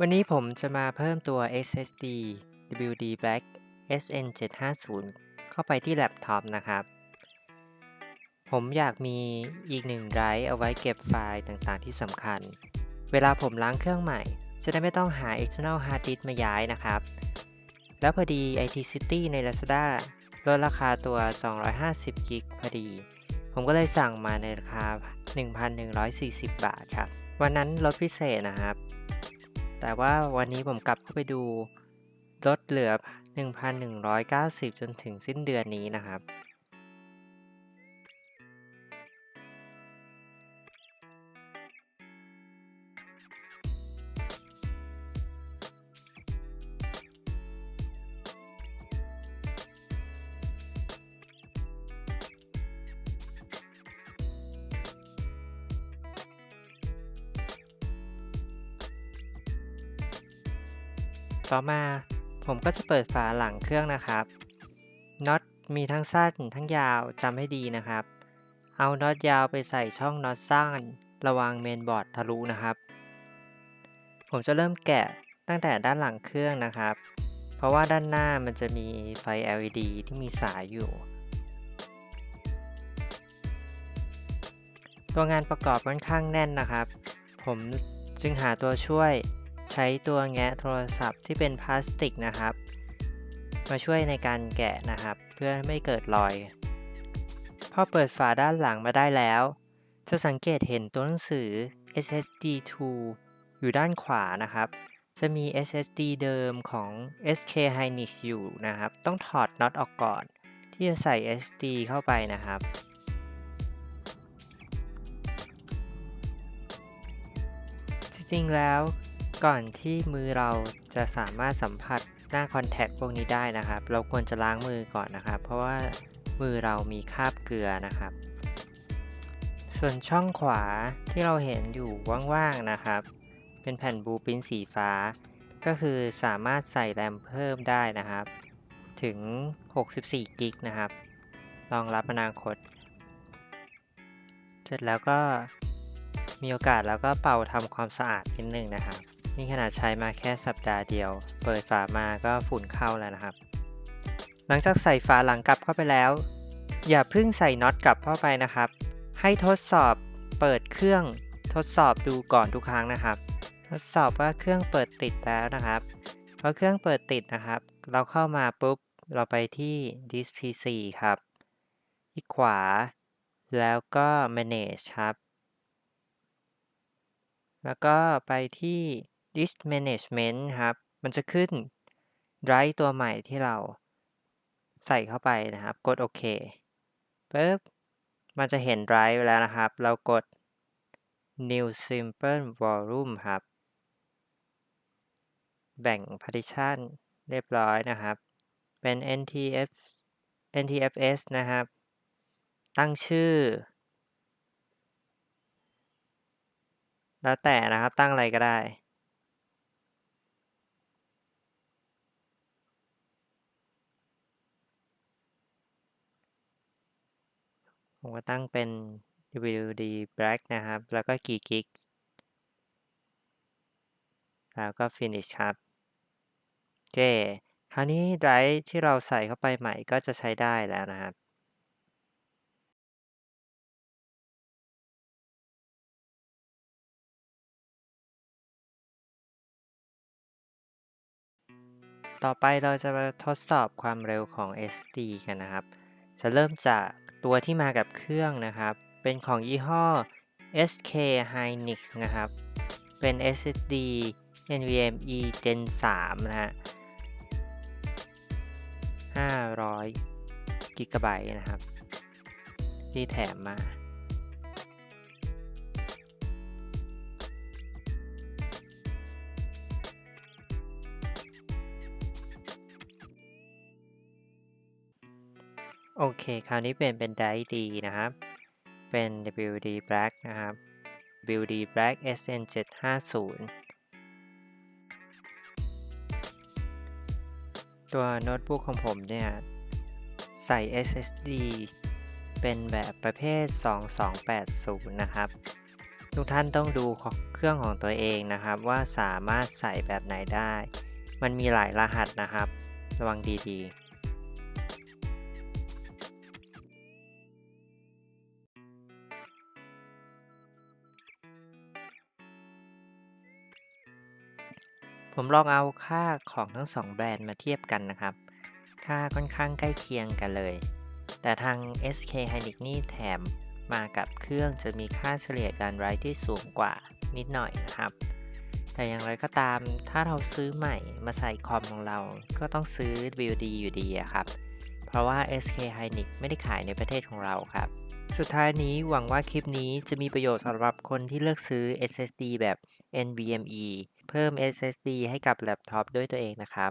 วันนี้ผมจะมาเพิ่มตัว SSD WD Black SN750 เข้าไปที่แล็ปท็อปนะครับ ผมอยากมีอีกหนึ่งไดรฟ์เอาไว้เก็บไฟล์ต่างๆที่สำคัญ เวลาผมล้างเครื่องใหม่ จะได้ไม่ต้องหา external hard disk มาย้ายนะครับ แล้วพอดี IT City ใน Lazada ลดราคาตัว 250 กิกพอดี ผมก็เลยสั่งมาในราคา 1,140 บาทครับ วันนั้นลดพิเศษนะครับ แต่ว่าวันนี้ผมกลับเข้าไปดูลดเหลือ 1,190 จนถึงสิ้นเดือนนี้นะครับ ต่อมาผมก็จะเปิดฝาหลังเครื่องนะครับน็อตมีทั้งสั้นทั้งยาวจำให้ดีนะครับ เอาน็อตยาวไปใส่ช่องน็อตสั้นระวังเมนบอร์ดทะลุนะครับ ผมจะเริ่มแกะตั้งแต่ด้านหลังเครื่องนะครับ เพราะว่าด้านหน้ามันจะมีไฟ LED ที่มีสายอยู่ ตัวงานประกอบค่อนข้างแน่นนะครับ ผมจึงหาตัวช่วย ใช้ตัวแงะโทรศัพท์ที่เป็นพลาสติกนะครับ มาช่วยในการแกะนะครับ เพื่อไม่เกิดรอย พอเปิดฝาด้านหลังมาได้แล้ว จะสังเกตเห็นตัวหนังสือ SSD 2อยู่ด้านขวานะครับ จะมี SSD เดิมของ SK Hynix อยู่นะครับ ต้องถอดน็อตออกก่อน ที่จะใส่ SD เข้าไปนะครับจริงๆแล้ว ก่อนที่มือเราจะสามารถสัมผัสหน้าคอนแทคพวกนี้ได้นะครับ เราควรจะล้างมือก่อนนะครับ เพราะว่ามือเรามีคราบเกลือนะครับ ส่วนช่องขวาที่เราเห็นอยู่ว่างๆนะครับ เป็นแผ่นบูปรินสีฟ้า ก็คือสามารถใส่แรมเพิ่มได้นะครับ ถึง 64 กิกนะครับรองรับอนาคต เสร็จแล้วก็มีโอกาสแล้วก็เป่าทำความสะอาดนิดนึงนะครับ นี่ขนาดใช้มาแค่สัปดาห์เดียว เปิดฝามาก็ฝุ่นเข้าแล้วนะครับ หลังจากใส่ฝาหลังกลับเข้าไปแล้ว อย่าเพิ่งใส่น็อตกลับเข้าไปนะครับ ให้ทดสอบเปิดเครื่องทดสอบดูก่อนทุกครั้งนะครับ ทดสอบว่าเครื่องเปิดติดแล้วนะครับพอเครื่องเปิดติดนะครับ เราเข้ามาปุ๊บเราไปที่ disk PC ครับที่ขวา แล้วก็ manage ครับ แล้วก็ไปที่ disk management ครับ มันจะขึ้น drive ตัวใหม่ที่เราใส่เข้าไปนะครับ กดโอเคปึ๊บ มันจะเห็น drive แล้วนะครับ เรากด new simple volume ครับ แบ่ง partition เรียบร้อยนะครับ เป็น NTF NTFS นะครับ ตั้งชื่อ แล้วแต่นะครับ ตั้งอะไรก็ได้ ผมก็ตั้งเป็น WD Black นะครับ แล้วก็กี่กิก แล้วก็ finish ครับโอเค คราวนี้ไดรฟ์ที่เราใส่เข้าไปใหม่ก็จะใช้ได้แล้วนะครับต่อไปเราจะมาทดสอบความเร็วของ SD กันนะครับ จะเริ่มจาก ตัวที่มากับเครื่องนะครับ เป็นของยี่ห้อ SK Hynix นะครับ เป็น SSD NVMe Gen 3 นะฮะ 500กิกะไบต์นะครับ ที่แถมมา โอเค คราวนี้เปลี่ยนเป็นไดดีนะครับ เป็น WD Black นะครับ WD Black SN750 ตัวโน้ตบุ๊กของผมเนี่ย ใส่ SSD เป็นแบบประเภท 2280 นะครับ ทุกท่านต้องดูของเครื่องของตัวเองนะครับ ว่าสามารถใส่แบบไหนได้ มันมีหลายรหัสนะครับ ระวังดีๆ ผมลองเอาค่าของทั้ง 2 แบรนด์มาเทียบกันนะครับ ค่าค่อนข้างใกล้เคียงกันเลย แต่ทาง SK Hynix นี่แถมมากับเครื่องจะมีค่าเฉลี่ยการไร้ที่สูงกว่านิดหน่อยนะครับ แต่อย่างไรก็ตามถ้าเราซื้อใหม่มาใส่คอมของเรา ก็ต้องซื้อ WD อยู่ดีครับ เพราะว่า SK Hynix ไม่ได้ขายในประเทศของเราครับ สุดท้ายนี้หวังว่าคลิปนี้จะมีประโยชน์สำหรับคนที่เลือกซื้อ SSD แบบ NVMe เพิ่ม SSD ให้กับแล็ปท็อปด้วยตัวเองนะครับ